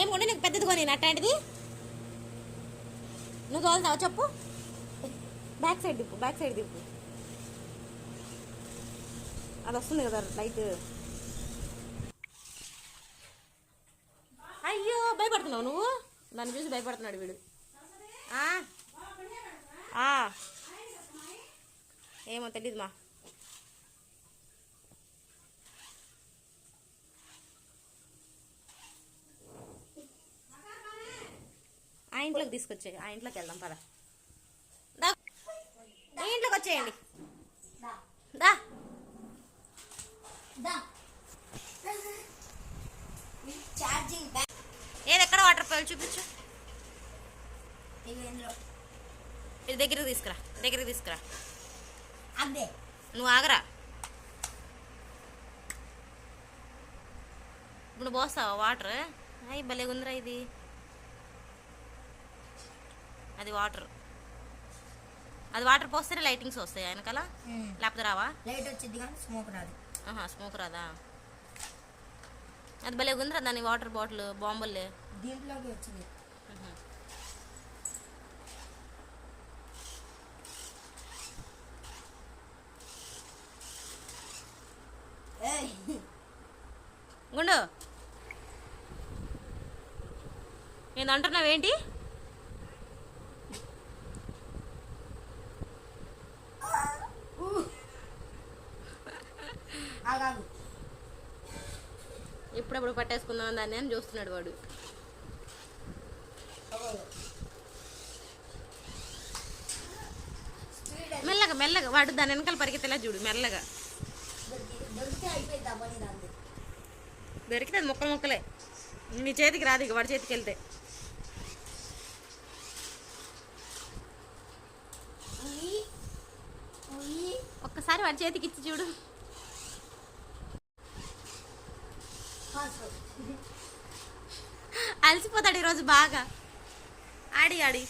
ఏం నీకు పెద్దది కొని అట్లాంటిది? నువ్వు తోలుతావా? చెప్పు. బ్యాక్ సైడ్ దిప్పు బ్యాక్ సైడ్ దిప్పు అది వస్తుంది కదా లైట్ అయ్యో భయపడుతున్నావు నువ్వు? నన్ను చూసి భయపడుతున్నాడు వీడు. ఏమో తెలీదు మా ఇంట్లోకి తీసుకొచ్చే ఆ ఇంట్లోకి వెళ్దాం పద. ఈ ఇంట్లోకి వచ్చేయండి. దా. ఏది ఎక్కడ వాటర్ పోయి చూపించు. ఇది దగ్గరికి తీసుకురా దగ్గరికి తీసుకురా. నువ్వు ఆగరా. ఇప్పుడు పోస్తావా వాటర్? అయ్యి భలే ఉందిరా ఇది. అది వాటర్ అది వాటర్ పోస్తేనే లైటింగ్స్ వస్తాయి వెనకాల? లేకపోతే రావా? లైట్ వచ్చింది కానీ స్మోక్ రాదు. ఆహా స్మోక్ రాదా? అది భలే ఉందిరా దాని వాటర్ బాటిల్ బాంబుల్లే దీంట్లోకి వచ్చింది. గుండు. నేను అంటున్నావేంటి? ఎప్పుడప్పుడు పట్టేసుకుందాం దాన్ని అని చూస్తున్నాడు వాడు. మెల్లగా మెల్లగా వాడు దాని వెనకాల పరిగెత్తేలా చూడు మెల్లగా. దొరికితే అది ముక్కలు ముక్కలే. నీ చేతికి రాదు ఇక వాడి చేతికి వెళ్తే. ఒక్కసారి వాడి చేతికి ఇచ్చి చూడు. అలసిపోతాడు ఈరోజు బాగా. ఆడి ఆడి.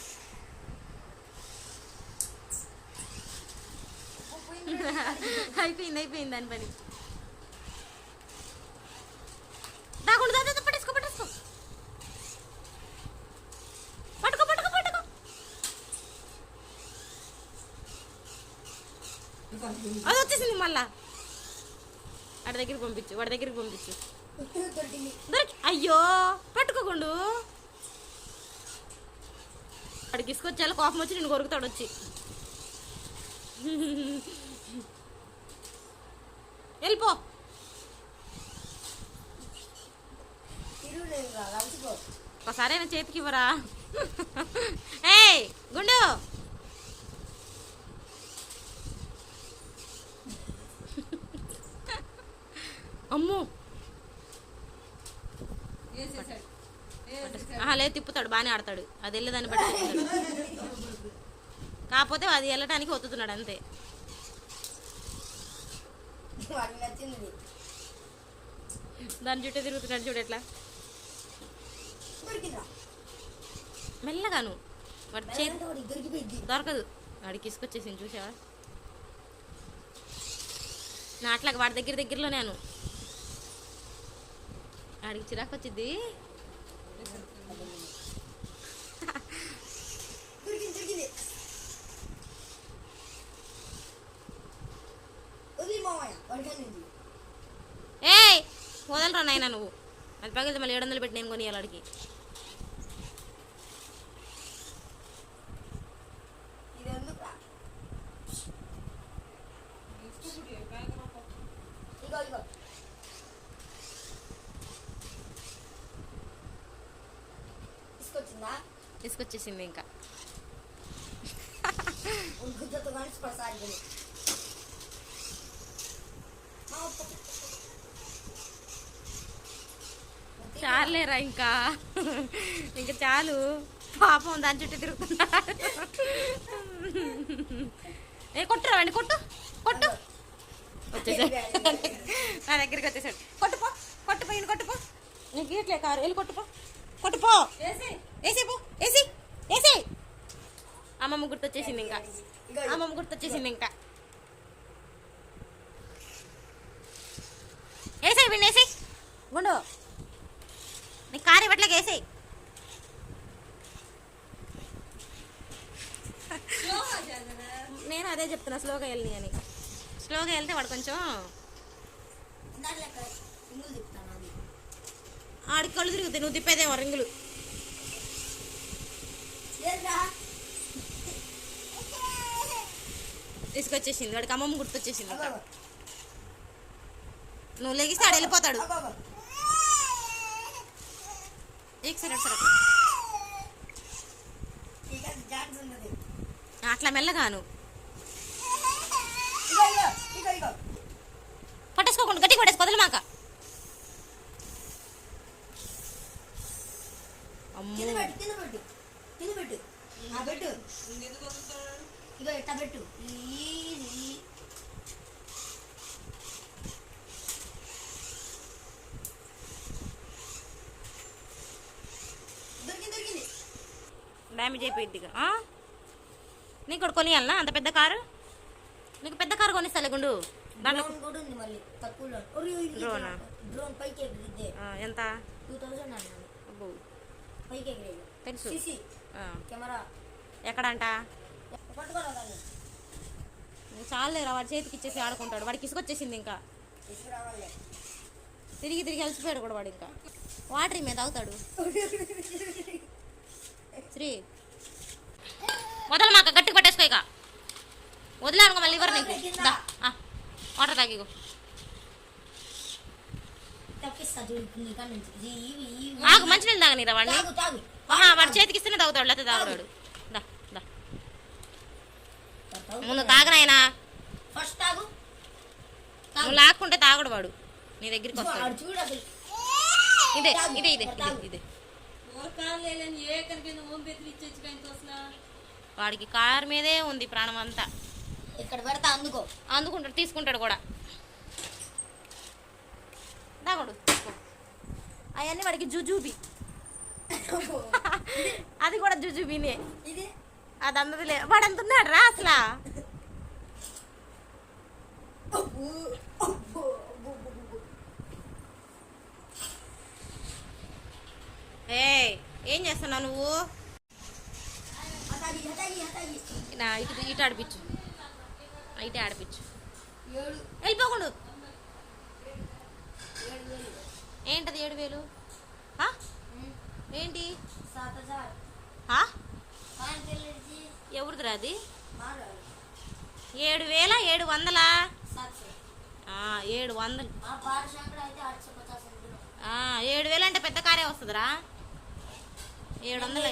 అయిపోయింది అయిపోయింది దాని పని. దాకుండా పట్టేసుకో పట్టేసుకో. పట్టుకో పట్టుకో పట్టుకో. అది వచ్చేసింది మళ్ళా. వాడి దగ్గరికి పంపించు వాడి దగ్గరికి పంపించు. దొరికి అయ్యో పట్టుకోకుండు. అక్కడికి ఇసుకొచ్చేలా కోపం వచ్చి నేను కొరుకుతాడు వచ్చి. వెళ్ళిపో. ఒకసారి నా చేతికి ఇవ్వరా? ఏయ్ గుండు. అమ్మో. లేదు తిప్పుతాడు బాగానే ఆడతాడు. అది వెళ్ళేదాన్ని బట్టి. కాకపోతే అది వెళ్ళటానికి ఒత్తుతున్నాడు అంతే. దాని చుట్టూ తిరుగుతున్నాడు చూడు ఎట్లా. మెల్లగాను వాడి దొరికిపోయింది దొరకదు. వాడికి ఇసుకొచ్చేసింది చూసావా? నా అట్లాగా వాడి దగ్గర దగ్గరలో నేను వాడికి చిరాకు వచ్చింది ఏయ్ వదలరా నాయన నువ్వు అది పగిలితే మళ్ళీ ఏడు వందలు పెట్టి నేను కొనియాలి వాడికి ఇది ఎందుకు ఇగో ఇగో తీసుకొచ్చిందా తీసుకొచ్చేసింది ఇంకా గుద్దతో చాలేరా ఇంకా. ఇంకా చాలు. పాపం దాని చుట్టూ తిరుగుతున్నాడు ఏ కొట్టురా వాడిని కొట్టు కొట్టు. వచ్చేసాడు. నా దగ్గరికి వచ్చేసాడు. కొట్టుపో కొట్టుపో ఈయన కొట్టుపో నీకు గీట్లే కారు. వెళ్ళి కొట్టుపో కొట్టుపో వేసి పో. వేసి అమ్మమ్మ గుర్తొచ్చేసింది ఇంకా. అమ్మమ్మ గుర్తొచ్చేసింది ఇంకా. వేసాయి వీడిని వేసి గుండు నీ కారు ఇవ్వట్లేక వేసాయి నేను అదే చెప్తున్నా స్లోగా వెళ్ళి అని. స్లోగా వెళ్తే వాడు కొంచెం చెప్తాను. ఆడికి కళ్ళు తిరుగుతాయి నువ్వు తిప్పేదేమో రింగులు. తీసుకొచ్చేసింది వాడికి అమ్మమ్మ గుర్తొచ్చేసింది నువ్వు లెగిస్తే ఆడు వెళ్ళిపోతాడు. సరే సరే ఛాన్స్ ఉన్నది. అట్లా మెల్లగాను పట్టేసుకోకుండా గట్టిగా పట్టేసి వదలమాక. అమ్మో. ఇగో పెట్టు. ఈజీ. దొరికింది డ్యామేజ్ అయిపోయింది ఇక? నీకు కూడా కొనియాలనా? అంత పెద్ద కారు? నీకు పెద్ద కారు కొనిస్తా గుండు. ఎంత? టూ థౌజండ్ అన్నాను తెలుసు కెమెరా. ఎక్కడంట? చాలేరా వాడి చేతికి ఇచ్చేసి ఆడుకుంటాడు. వాడికి ఇసుకొచ్చేసింది ఇంకా. తిరిగి తిరిగి అలసిపోయాడు కూడా వాడు ఇంకా. వాటర్ మీద తాగుతాడు. శ్రీ వదల మాక గట్టిగా పట్టేసుకో ఇక. వదిలేనుకో మళ్ళీ ఇవ్వరు నీకు. వాటర్ తాగిగో తప్పిస్తా చూడు నీ కాడ నుంచి ఇది ఇవి ఇవి ఆగు మంచినీళ్ళు తాగనిరా వాడిని. తాగు తాగు. ఆహా, వాడి చేతికి ఇస్తేనే తాగుతాడు లేకపోతే తాగుతాడు దా దా. ముందు తాగనాయనా ఫస్ట్ తాగు. నువ్వు లాక్కుంటే తాగడు వాడు. నీ దగ్గరికి వస్తాడు. వాడు చూడు అసలు ఇదే ఇదే ఇదే. ఇదే వాడికి కారు మీదే ఉంది ప్రాణం అంతా. ఇక్కడ పెడతా అందుకో. అందుకుంటాడు తీసుకుంటాడు కూడా. అవన్నీ వాడికి జుజుబి. అది కూడా జుజుబీనే. ఇది? అది అందదిలే వాడు ఎంత ఉన్నాడు రా అసలు. ఏ ఏం చేస్తున్నావు నువ్వు? ఇటు ఇటు ఆడిపించు ఇటు ఆడిపించు వెళ్ళిపోకుండా ఏడు వేలు ఏంటది ఏడు వేలు? ఏంటి? ఎవరిదిరా అది? ఏడు వేల ఏడు వందలా? ఏడు వందలు. ఏడు వేలు అంటే పెద్ద కారే వస్తుందిరా? ఏడు వందలు.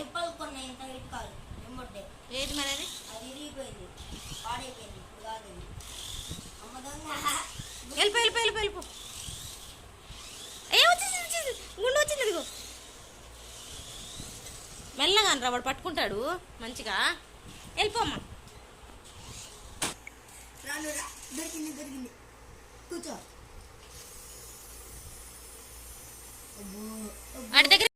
ఏది మరి అది? వెళ్ళిపో వెళ్ళిపో వెళ్ళిపో వెళ్ళిపో ఏ వచ్చేసి వచ్చేసి గుండు వచ్చింది ఇదిగో. మెల్లగా రా వాడు పట్టుకుంటాడు. మంచిగా. వెళ్ళిపోమ్మా దొరికింది దొరికింది. కూర్చో. వాడి దగ్గర